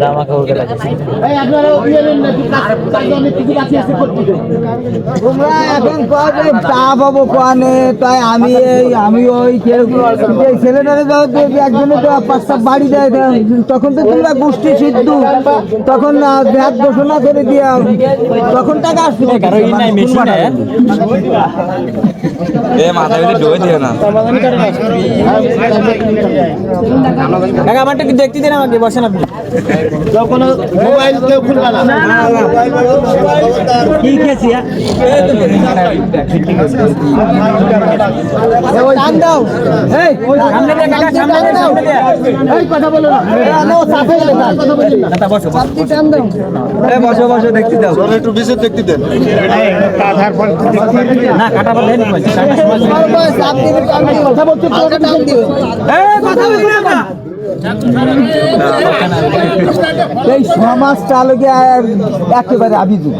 জামা কাপড় কেনা এই আপনারা নাকি কাজ কাজ অনেক কিছু করতে। তোমরা এখন কবে চা পাবো কোয়ানে? তাই আমি এই আমি ওই কীরকম এই ছেলেটারে একজনে তো পাঁচটা বাড়ি দেয়। তখন তো তোমরা গোষ্ঠী সিদ্ধ। তখন না দেহাত ঘোষণা করে দিয়া তখন টাকা আসছিল কারও ই নাই, মেশিন হ্যাঁ? এ মাথা ভিতরে ঢুকে দিও না। আমারটা একটু দেখতে দিন আমাকে বসেন আপনি। কোনো মোবাইল কেউ খুলবে না। কি খেয়েছি টান দাও। এই সামনে দিয়ে কাকা সামনে দিয়ে সামনে দিয়ে। এই কথা বলো না। নো সাথে গেলে কাজ কথা বলি না। তা বসো বসো। টান দাও। এ বসো বসো দেখতে দাও না কাটা বলে বলছি সামনে সময় আছে। কথা বলতে এই, কথা বলি না কা? এই সমাজ চালকে একেবারে করে কাট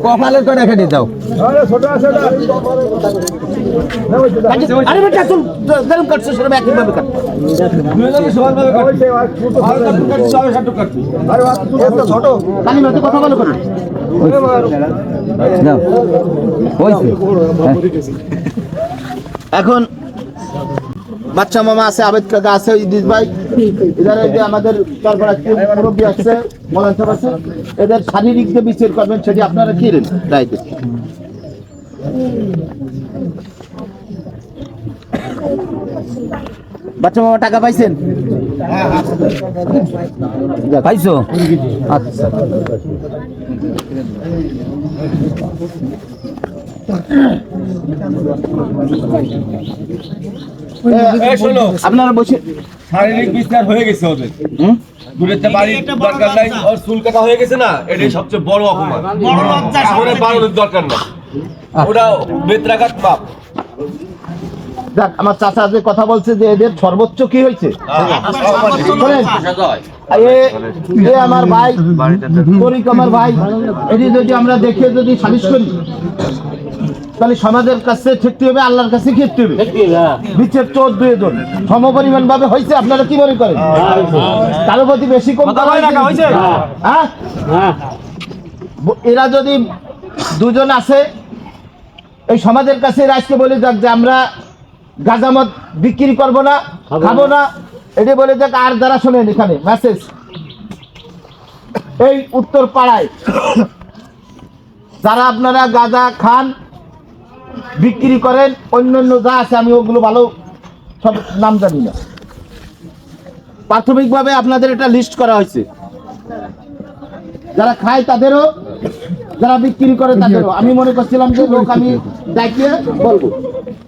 কপালের কটা খেটে দাও আরে মতো কথা বলো করে এখন বাচ্চা মামা আছে, আবেদ কাকা আছে ইদিস ভাই। এদের যে আমাদের তারপর মুরব্বী আছে, মলান সাহেব আছে। এদের শারীরিক যে বিচার করবেন সেটি আপনারা কি রাইতে বাচ্চা মামা টাকা পাইছেন? পাইছো? আচ্ছা। আপনারা বসে শারীরিক বিস্তার হয়ে গেছে ওদের। দূরের যে বাড়ির দরকার নাই ওর চুল কাটা হয়ে গেছে না এটাই সবচেয়ে বড় অপমান। বাড়ানোর দরকার নাই। ওটা বেত্রাঘাত পাপ। যাক আমার চাচা যে কথা বলছে যে এদের সর্বোচ্চ কি হয়েছে? এ- আমার ভাই তরিক আমার ভাই এটি যদি আমরা দেখে যদি সালিশ করি তাহলে সমাজের কাছে ঠেকতে হবে আল্লাহর কাছে খেতে হবে? নিচের চোর দুই জন সম পরিমাণ ভাবে হয়েছে আপনারা কি মনে করেন? কারও প্রতি বেশি কম হ্যাঁ? এরা যদি দুজন আছে এই সমাজের কাছে এরা আজকে বলে যাক যে আমরা গাজামত বিক্রি করব না খাব না। এটি বলে দেখ আর যারা শোনেন এখানে মেসেজ এই উত্তর পাড়ায় যারা আপনারা গাঁজা খান বিক্রি করেন অন্য অন্য যা আছে আমি ওগুলো ভালো সব নাম জানি না। প্রাথমিকভাবে আপনাদের এটা লিস্ট করা হয়েছে। যারা খায় তাদেরও যারা বিক্রি করে তাদেরও আমি মনে করছিলাম যে লোক আমি ডাকিয়ে বলব।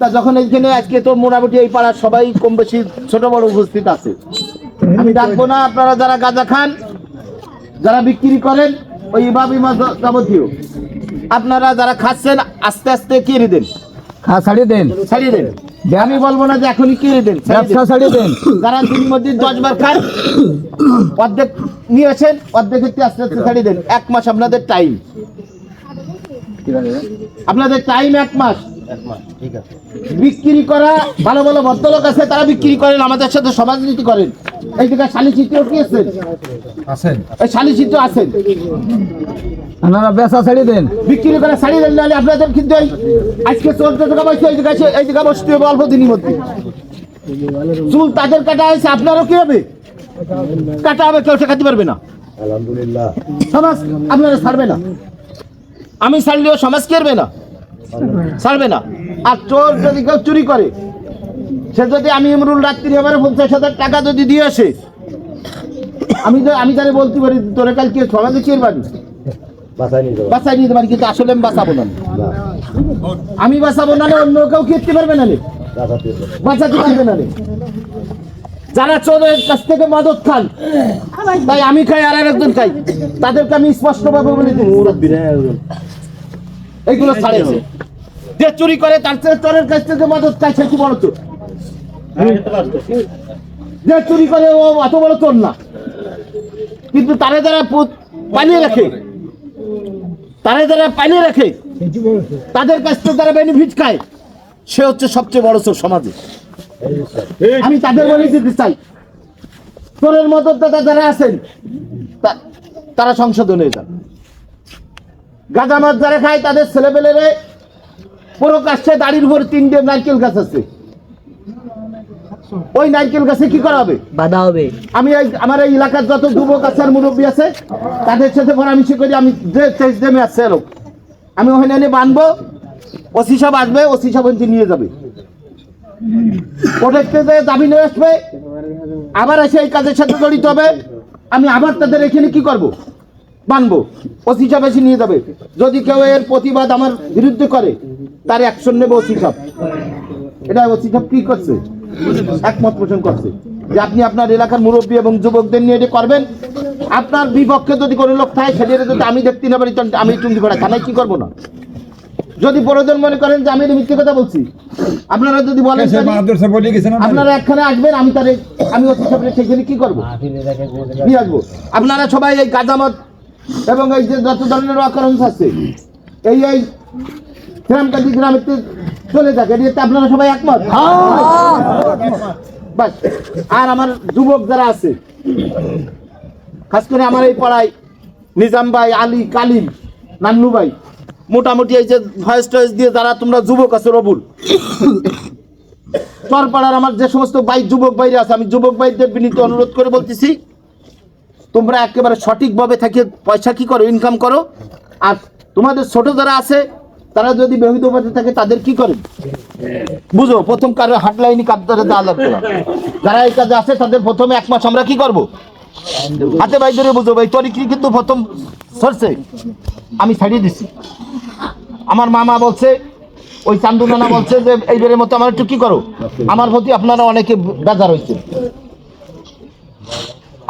তা যখন এইখানে আজকে তো মোটামুটি এই পাড়ার সবাই কম বেশি ছোট বড় উপস্থিত আছে। আমি ডাকবো না আপনারা যারা গাঁজা খান যারা বিক্রি করেন ওই ইমাম ইমাম যাবতীয়। আপনারা যারা খাচ্ছেন আস্তে আস্তে কেড়ে দেন। খা ছাড়িয়ে দেন। ছাড়িয়ে দেন। আমি বলব না যে এখনই কেড়ে দেন ব্যবসা। ছাড়িয়ে দেন। যারা দিন মধ্যে দশ বার খান অর্ধেক নিয়েছেন অর্ধেকের চেয়ে আস্তে আস্তে ছাড়িয়ে দেন। এক মাস আপনাদের টাইম আপনাদের টাইম এক মাস। বিক্রি করা ভালো ভালো ভদ্রলোক আছে তারা বিক্রি করেন আমাদের সাথে সমাজনীতি করেন। এই জায়গায় শালিচিত্র কি আছেন আছেন। এই শালিচিত্র আছেন। আপনারা ব্যবসা ছাড়িয়ে দেন। বিক্রি করে শাড়ি দেন নাহলে আপনাদের কিন্তু এই আজকে চোদ্দ টাকা পাইছে এই জায়গায় এই জায়গায় বসতে হবে অল্প দিনের মধ্যে। চুল তাদের কাটা হয়েছে আপনারও কি হবে? কাটা হবে কেউ শেখাতে পারবে না। সমাজ আপনারা ছাড়বে না। আমি ছাড়লেও সমাজ কেরবে না। ছাড়বে না। আর চোর যদি কেউ চুরি করে সে যদি আমি ইমরুল রাত্রি আমার পঞ্চাশ হাজার টাকা যদি দিয়ে আসে আমি তো আমি তাহলে বলতে পারি তোরে কালকে সমাজে কে পারি বাঁচাই নিতে পারি কিন্তু আসলে আমি বাঁচাবো না। আমি বাঁচাবো না অন্য কেউ খেতে পারবে না। বাঁচাতে পারবে। না। যারা চোরের কাছ থেকে মদত খান, তাই আমি খাই আর একজন খাই। তাদেরকে আমি স্পষ্ট ভাবে বলে এইগুলো ছাড়েছে যে চুরি করে, তার থেকে চোরের কাছ থেকে মদত খায়, সে কি বড় চোর যে চুরি করে, ও অত বড় চোর না। কিন্তু তারে যারা পালিয়ে রাখে, তারে যারা পালিয়ে রাখে, তাদের কাছ থেকে তারা বেনিফিট খায়, সে হচ্ছে সবচেয়ে বড় চোর সমাজে। আমি তাদের বলে দিতে চাই। চোরের মদতদাতা যারা আছেন তারা সংশোধন যান গাঁজা মাছ যারা খায় তাদের ছেলেপেলেরে পুরো কাছে দাড়ির উপর তিনটে নারকেল গাছ আছে। ওই নারকেল গাছে কি করা হবে? বাধা হবে। আমি আমার এই এলাকার যত যুবক আছে আর মুরব্বী আছে তাদের সাথে পরামর্শ করি আমি যে চেস দেমে আছে লোক আমি ওখানে এনে বানবো ওসি সব আসবে ওসি সব নিয়ে যাবে। দাবি নিয়ে আসবে, আবার এসে এই কাজের সাথে জড়িত হবে, আমি আবার তাদের এখানে কি করব? ওসি এসে নিয়ে যাবে। যদি কেউ এর প্রতিবাদ আমার বিরুদ্ধে করে, তার অ্যাকশন নেবে ওসি সব এটা ওসি কি করছে? একমত পোষণ করছে। যে আপনি আপনার এলাকার মুরব্বী এবং যুবকদের নিয়ে এটা করবেন। আপনার বিপক্ষে যদি কোনো লোক থাকে সেটা যদি আমি দেখতে না পারি আমি করা থানায় কি করব না? যদি প্রয়োজন মনে করেন যে আমি এটা মিথ্যে কথা বলছি আপনারা যদি বলেন আপনারা একখানে আসবেন আমি তাহলে আমি অতি সামনে সেখানে কি করব? নিয়ে আসব। আপনারা সবাই এই কাজামত এবং এই যে যত ধরনের অকারণ আছে এই এই গ্রামকাজি গ্রামে চলে থাকে এটাতে আপনারা সবাই একমত। বাস আর আমার যুবক যারা আছে খাস করে আমার এই পাড়ায় নিজাম ভাই আলী কালিম নান্নু ভাই মোটামুটি এই যে ভয়েস টয়েস দিয়ে যারা তোমরা যুবক আছো, রবুল। চরপাড়ার আমার যে সমস্ত ভাই, যুবক ভাইরা আছে, আমি যুবক ভাইদের বিনীত অনুরোধ করে বলতেছি, তোমরা একেবারে সঠিকভাবে থেকে, পয়সা কি করো ইনকাম করো, আর তোমাদের ছোট যারা আছে, তারা যদি বেহিত পথে থাকে, তাদের কি করে বুঝো, প্রথম কারও হাটলাইনি কাপদারে দেওয়া লাগবে যারা এই কাজে আছে, তাদের প্রথমে এক মাস আমরা কি করব? হাতে ভাই ধরে বুঝো ভাই তরিকি কিন্তু প্রথম সরছে আমি ছাড়িয়ে দিছি। আমার মামা বলছে ওই চান্দু নানা বলছে যে এইবারের মতো আমার একটু কি করো? আমার প্রতি আপনারা অনেকে বেজার হয়েছে।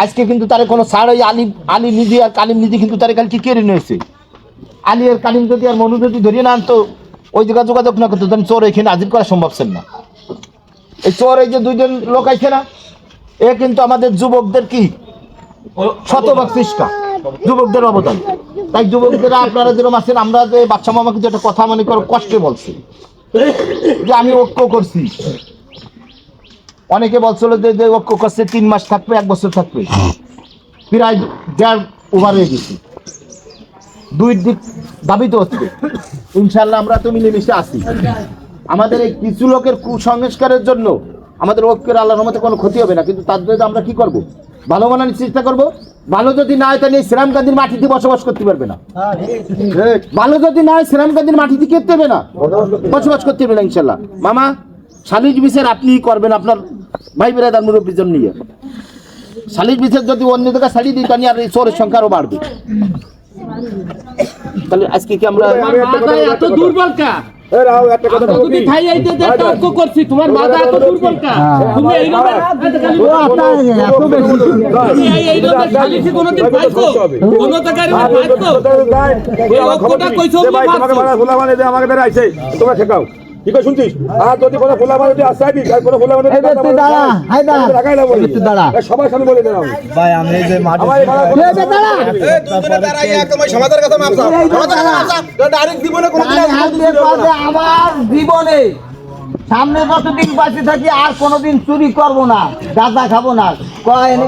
আজকে কিন্তু তার কোনো ছাড় ওই আলি আলী নিধি আর কালিম নিধি কিন্তু তার কালকে কেড়ে নিয়েছে আলী আর কালিম যদি আর মনু যদি ধরিয়ে না আনতো ওই জায়গা যোগাযোগ না করতো তখন চোর এখানে হাজির করা সম্ভব ছিল না। এই চোর এই যে দুইজন লোক আছে না এ কিন্তু আমাদের যুবকদের কি? শতভাগ চেষ্টা যুবকদের অবদান। তাই যুবকদের আপনারা যেরকম আছেন, আমরা যে বাচ্চা মামাকে যেটা কথা মনে করো কষ্টে বলছি, যে আমি ঐক্য করছি। অনেকে বলছিল যে যে ঐক্য করছে, তিন মাস থাকবে, এক বছর থাকবে। প্রায় দেড় ওভার হয়ে গেছি। দুই দিক দাবি তো হচ্ছে। ইনশাল্লাহ আমরা তো মিলেমিশে আছি। আমাদের এই কিছু লোকের কুসংস্কারের জন্য আমাদের ঐক্যের আল্লাহর রহমতে কোনো ক্ষতি হবে না, কিন্তু তার জন্য আমরা কি করব? ভালো বানানোর চেষ্টা করব? ভালো যদি না হয় তাহলে এই শ্রীরাম গান্ধীর মাটিতে বসবাস করতে পারবে না। ভালো যদি না হয় শ্রীরাম গান্ধীর মাটিতে করতে হবে না। বসবাস করতে পারবে না। ইনশাল্লাহ মামা সালিশ বিচার আপনি করবেন আপনার ভাই বেড়াদার মুরব্বীর জন্য নিয়ে। সালিশ বিচার যদি অন্য জায়গায় ছাড়িয়ে দিই তাহলে আর এই চোরের সংখ্যা আরও বাড়বে। তাহলে আজকে কি আমরা এত দুর্বল কা যদি খাই এই যে যে তর্ক করছি তোমার মাথা এত দুর্বল কা তুমি এই রকম ও আপনার এত বেশি তুমি এই এই রকম খালিছি কোনোদিন পাইছো কোন জায়গায় পাইছো এই অঙ্কটা কইছো তুমি পাইছো তোমরা শেখাও কি শুনছিস? আর যদি কোনো ফুলা মানে আসতে দিস আর কোনো ফুলা মানে তুই দাঁড়া, হাই দাঁড়া। এই যে তুই দাঁড়া। সবাই সামনে বলে দেন ভাই আমি এই যে মাঠে এই বাড়া- এই যে দাঁড়া। আমি হাতে পাতে আমার জীবনে সামনে যতদিন বাঁচে থাকি আর কোনোদিন চুরি করব না গাঁজা খাব না কয় নি?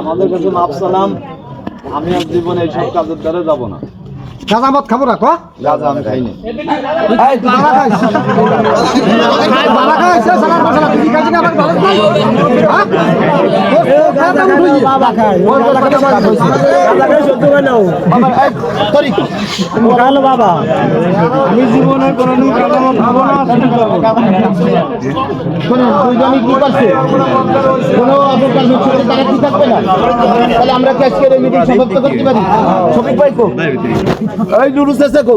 আমাদের কাছে মাপ সালাম আমি আর জীবনে এইসব কাজের দ্বারা যাব না। গাঁজা মদ খাব না ক? গাঁজা আমি খাই না বাবা? হ্যাঁ? আমি কোনোদিন কালামা খাব না শুরু করব শোনেন দুইজনই কি করছে? কোনো অপকার হচ্ছে তারা কি থাকবে না? তাহলে আমরা কি আজকের মিটিং সমাপ্ত করতে পারি? শফিক ভাই কো। এই আছে কো।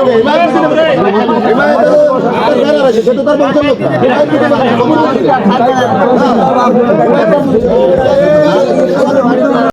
সেটা তার